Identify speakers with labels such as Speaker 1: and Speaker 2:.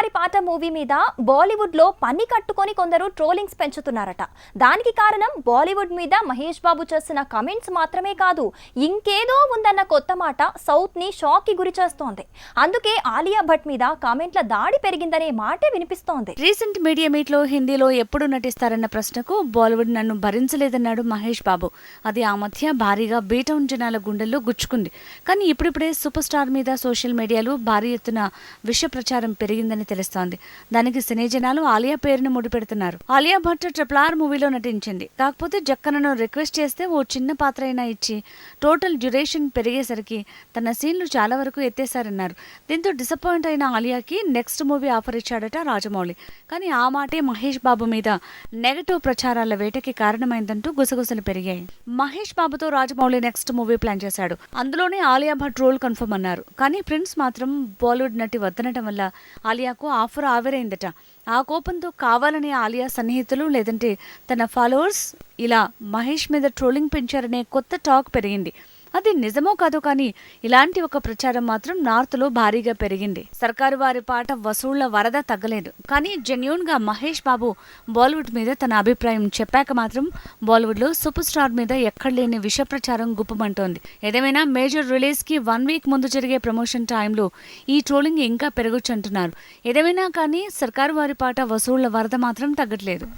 Speaker 1: వారి పాట మూవీ మీద బాలీవుడ్లో పని కట్టుకొని కొందరు ట్రోలింగ్స్ పెంచుతున్నారట. దానికి కారణం బాలీవుడ్ మీద మహేష్ బాబు చేసిన కమెంట్స్ మాత్రమే కాదు ఇంకేదో ఉందన్న కొత్త మాట సౌత్ని షాక్కి గురి చేస్తోంది. అందుకే ఆలియా భట్ మీద కామెంట్ల దాడి పెరిగిందనే మాటే వినిపిస్తోంది.
Speaker 2: రీసెంట్ మీడియా మీట్లో హిందీలో ఎప్పుడు నటిస్తారన్న ప్రశ్నకు బాలీవుడ్ నన్ను భరించలేదన్నాడు మహేష్ బాబు. అది ఆ మధ్య భారీగా బీటౌన్ జనాల గుండెల్లో గుచ్చుకుంది. కానీ ఇప్పుడిప్పుడే సూపర్ స్టార్ మీద సోషల్ మీడియాలో భారీ ఎత్తున విష ప్రచారం పెరిగిందని తెలుస్తోంది. దానికి సినీ జనాలు ఆలియా పేరును ముడిపెడుతున్నారు. ఆలియా భట్ ట్రిపుల్ ఆర్ మూవీలో నటించింది. కాకపోతే జక్కనను రిక్వెస్ట్ చేస్తే ఓ చిన్న పాత్ర అయినా ఇచ్చి టోటల్ డ్యూరేషన్ పెరిగేసరికి తన సీన్లు చాలా వరకు ఎత్తేశారన్నారు. దీంతో డిసప్పాయింట్ అయిన ఆలియాకి నెక్స్ట్ మూవీ ఆఫర్ ఇచ్చాడట రాజమౌళి. కానీ ఆ మాటే మహేష్ బాబు మీద నెగటివ్ ప్రచారాల వేటకి కారణమైందంటూ గుసగుసలు పెరిగాయి. మహేష్ బాబుతో రాజమౌళి నెక్స్ట్ మూవీ ప్లాన్ చేశాడు. అందులోనే ఆలియా భట్ రోల్ కన్ఫర్మ్ అన్నారు. కానీ ప్రిన్స్ మాత్రం బాలీవుడ్ నటి వద్దనటం వల్ల ఆలియా నాకు ఆఫర్ ఆవిరైందట. ఆ కోపంతో కావాలని ఆలియా సన్నిహితులు లేదంటే తన ఫాలోవర్స్ ఇలా మహేష్ మీద ట్రోలింగ్ పెంచారనే కొత్త టాక్ పెరిగింది. అది నిజమో కాదో కానీ ఇలాంటి ఒక ప్రచారం మాత్రం నార్త్లో భారీగా పెరిగింది. సర్కారు వారి పాట వసూళ్ళ వరద తగ్గలేదు. కానీ జెన్యూన్గా మహేష్ బాబు బాలీవుడ్ మీద తన అభిప్రాయం చెప్పాక మాత్రం బాలీవుడ్లో సూపర్ స్టార్ మీద ఎక్కడ లేని విష ప్రచారం గుప్పమంటోంది. ఏదేమైనా మేజర్ రిలీజ్కి వన్ వీక్ ముందు జరిగే ప్రమోషన్ టైంలో ఈ ట్రోలింగ్ ఇంకా పెరగొచ్చు అంటున్నారు. ఏదేమైనా కానీ సర్కారు వారి పాట వసూళ్ళ వరద మాత్రం తగ్గట్లేదు.